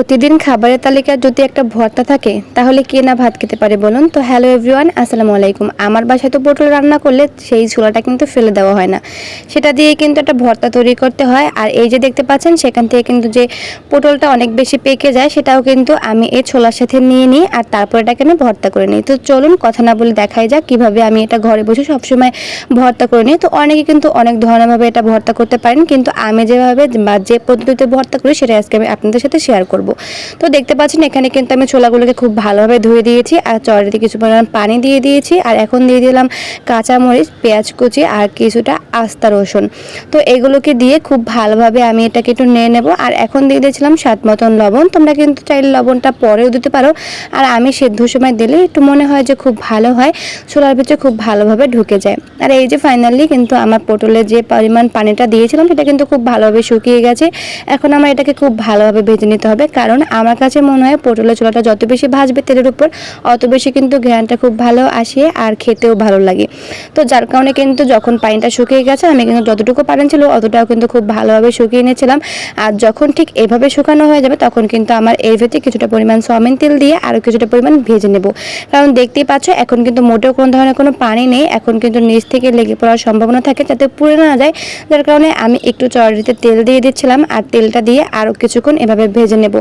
প্রতিদিন খাবারের তালিকায় যদি একটা ভর্তা থাকে, তাহলে কে না ভাত খেতে পারে বলুন? তো হ্যালো এভরিওয়ান, আসসালামু আলাইকুম। আমার বাসায় তো পটল রান্না করলে সেই ছোলাটা কিন্তু ফেলে দেওয়া হয় না। সেটা দিয়ে কিন্তু একটা ভর্তা তৈরি করতে হয়। আর এই যে দেখতে পাচ্ছেন, সেখান থেকে কিন্তু যে পটলটা অনেক বেশি পেকে যায়, সেটাও কিন্তু আমি এই ছোলার সাথে নিয়ে নিই আর তারপর এটাকে আমি ভর্তা করে নিই। তো চলুন কথা না বলে দেখাই যাক কীভাবে আমি এটা ঘরে বসে সবসময় ভর্তা করে নিই। তো অনেকে কিন্তু অনেক ধরনেরভাবে এটা ভর্তা করতে পারেন, কিন্তু আমি যেভাবে বা যে পদ্ধতিতে ভর্তা করি সেটা আজকে আমি আপনাদের সাথে শেয়ার করব। তো দেখতে পাচ্ছেন এখানে কিন্তু আমি ছোলাগুলোকে খুব ভালোভাবে ধুয়ে দিয়েছি আর চড়িতে কিছু পরিমাণ পানি দিয়ে দিয়েছি আর এখন দিয়ে দিলাম কাঁচামরিচ, পেঁয়াজ কুচি আর কিছুটা আস্তা রসুন। তো এগুলোকে দিয়ে খুব ভালোভাবে আমি এটাকে একটু নিয়ে নেব আর এখন দিয়ে দিয়েছিলাম স্বাদ মতন লবণ। তোমরা কিন্তু চাইলে লবণটা পরেও দিতে পারো আর আমি সেদ্ধ সময় দিলে একটু মনে হয় যে খুব ভালো হয়, ছোলার ভিতরে খুব ভালোভাবে ঢুকে যায়। আর এই যে ফাইনালি কিন্তু আমার পটলের যে পরিমাণ পানিটা দিয়েছিলাম, সেটা কিন্তু খুব ভালোভাবে শুকিয়ে গেছে। এখন আমার এটাকে খুব ভালোভাবে ভেজে নিতে হবে কারণ আমার কাছে মনে হয় পটলের ছোলাটা যত বেশি ভাজবে তেলের উপর, অত বেশি কিন্তু ঘ্রাণটা খুব ভালো আসে আর খেতেও ভালো লাগে। তো যার কারণে কিন্তু যখন পানিটা শুকিয়ে গেছে, আমি কিন্তু যতটুকু পানি ছিল অতটাও কিন্তু খুব ভালোভাবে শুকিয়ে নিয়েছিলাম। আর যখন ঠিক এভাবে শুকানো হয়ে যাবে, তখন কিন্তু আমার এর ভেতরে কিছুটা পরিমাণ সয়াবিন তেল দিয়ে আরও কিছুটা পরিমাণ ভেজে নেব। কারণ দেখতেই পাচ্ছ, এখন কিন্তু মোটেও কোনো ধরনের কোনো পানি নেই, এখন কিন্তু নিচ থেকে লেগে পড়ার সম্ভাবনা থাকে যাতে পুড়ে না যায়। যার কারণে আমি একটু চড়িতে তেল দিয়ে দিচ্ছিলাম, আর তেলটা দিয়ে আরও কিছুক্ষণ এভাবে ভেজে নেব।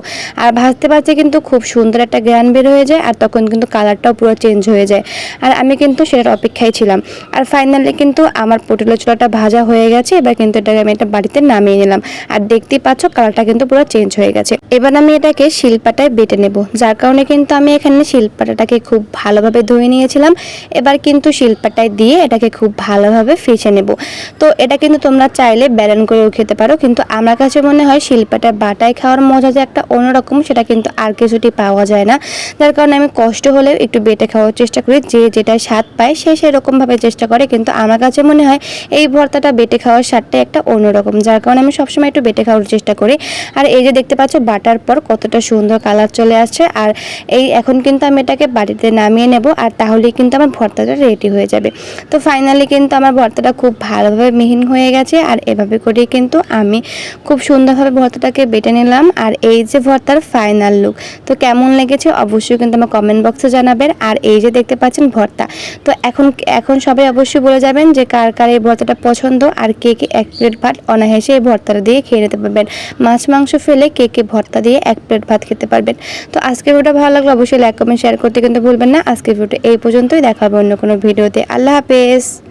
আর ভাজতে ভাজতে কিন্তু খুব সুন্দর একটা গ্রান বের হয়ে যায় আর তখন কিন্তু কালারটাও পুরো চেঞ্জ হয়ে যায়। আর আমি কিন্তু সেটার অপেক্ষায় ছিলাম। আর ফাইনালি কিন্তু আমার পটলের চুলাটা ভাজা হয়ে গেছে, এবার কিন্তু এটাকে আমি একটা বাড়িতে নামিয়ে নিলাম। আর দেখতেই পাচ্ছ কালারটা কিন্তু পুরো চেঞ্জ হয়ে গেছে। এবার আমি এটাকে শিলপাটায় বেটে নেব। যার কারণে কিন্তু আমি এখানে শিলপাটাটাকে খুব ভালোভাবে ধুয়ে নিয়েছিলাম। এবার কিন্তু শিলপাটায় দিয়ে এটাকে খুব ভালোভাবে ফেসে নেব। তো এটা কিন্তু তোমরা চাইলে ব্যালেন করেও খেতে পারো, কিন্তু আমার কাছে মনে হয় শিলপাটা বাটায় খাওয়ার মজা যে একটা অন্যরকম, সেটা কিন্তু আর কিছুটি পাওয়া যায় না। যার কারণে আমি কষ্ট হলেও একটু বেটে খাওয়ার চেষ্টা করি, যে যেটা স্বাদ পায় সে সেরকমভাবে চেষ্টা করে। কিন্তু আমার কাছে মনে হয় এই ভর্তাটা বেটে খাওয়ার স্বাদটা একটা অন্যরকম, যার কারণে আমি সবসময় একটু বেটে খাওয়ার চেষ্টা করি। আর এই যে দেখতে পাচ্ছ, বাটার পর কতটা সুন্দর কালার চলে আসছে। আর এই এখন কিন্তু আমি এটাকে বাড়িতে নামিয়ে নেব, আর তাহলেই কিন্তু আমার ভর্তাটা রেডি হয়ে যাবে। তো ফাইনালি কিন্তু আমার ভর্তাটা খুব ভালোভাবে মিহিন হয়ে গেছে, আর এভাবে করেই কিন্তু আমি খুব সুন্দরভাবে ভর্তাটাকে বেটে নিলাম। আর এই যে ভর্তার ফাইনাল লুক তো কেমন লেগেছে? অবশ্যই কিন্তু আমার কমেন্ট বক্সে জানাবেন। আর এই যে দেখতে পাচ্ছেন ভর্তা। তো এখন এখন সবাই অবশ্যই বলে যাবেন যে কার কার এই ভর্তাটা পছন্দ আর কে কে এক প্লেট ভাত অনায়াসে এই ভর্তাটা দিয়ে খেয়ে নিতে পারবেন। মাছ, মাংস ফেলে কে কে ভর্তা দিয়ে এক প্লেট ভাত খেতে পারবেন। তো আজকের ভিডিওটা ভালো লাগলে অবশ্যই লাইক কমেন্ট শেয়ার করতে কিন্তু ভুলবেন না। আজকের ভিডিওটা এই পর্যন্তই। দেখা হবে অন্য কোনো ভিডিওতে আল্লাহ হাফেজ।